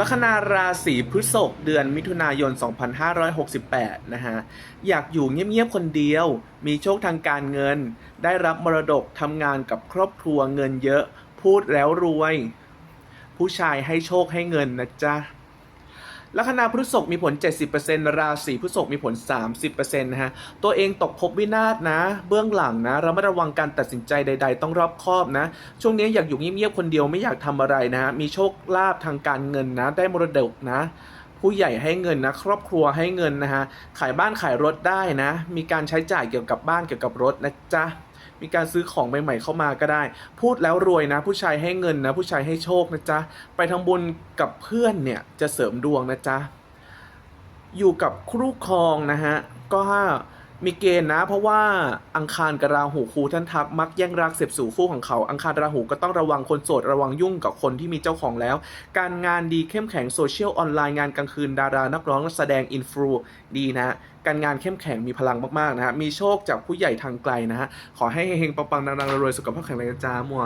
ลัคนาราศีพฤษภเดือนมิถุนายน 2568 นะฮะ อยากอยู่เงียบๆคนเดียว มีโชคทางการเงิน ได้รับมรดกทำงานกับครอบครัวเงินเยอะ พูดแล้วรวย ผู้ชายให้โชคให้เงินนะจ๊ะ ลัคนาพฤษภมีผล 70%ราศีพฤษภมีผล 30%นะฮะ ตัวเองตกภพวินาศนะ เบื้องหลังนะระมัดระวังการตัดสินใจใด ๆ ต้องรอบคอบนะ ช่วงนี้อยากอยู่เงียบๆคนเดียวไม่อยากทำอะไรนะฮะ มีโชคลาภทางการเงินนะ ได้มรดกนะ ผู้ใหญ่ให้เงินนะ ครอบครัวให้เงินนะฮะ ขายบ้านขายรถได้นะ มีการใช้จ่ายเกี่ยวกับบ้านเกี่ยวกับรถนะจ๊ะมีการซื้อของใหม่ๆเข้ามาก็ได้ พูดแล้วรวยนะ ผู้ชายให้เงินนะ ผู้ชายให้โชคนะจ๊ะ ไปทำบุญกับเพื่อนเนี่ยจะเสริมดวงนะจ๊ะ อยู่กับคู่ครองนะฮะ ก็ มีเกณฑ์นะ เพราะว่าอังคารกับราหูครูท่านทักมักแย่งรักเสพสู่คู่ของเขา อังคารราหูก็ต้องระวังคนโสดระวังยุ่งกับคนที่มีเจ้าของแล้ว การงานดีเข้มแข็งโซเชียลออนไลน์งานกลางคืนดารานักร้องแสดงอินฟลูดีนะการงานเข้มแข็งมีพลังมากๆนะฮะมีโชคจากผู้ใหญ่ทางไกลนะฮะขอให้เฮงๆปังๆดังๆรวยๆสุขภาพแข็งแรงจ้ามัว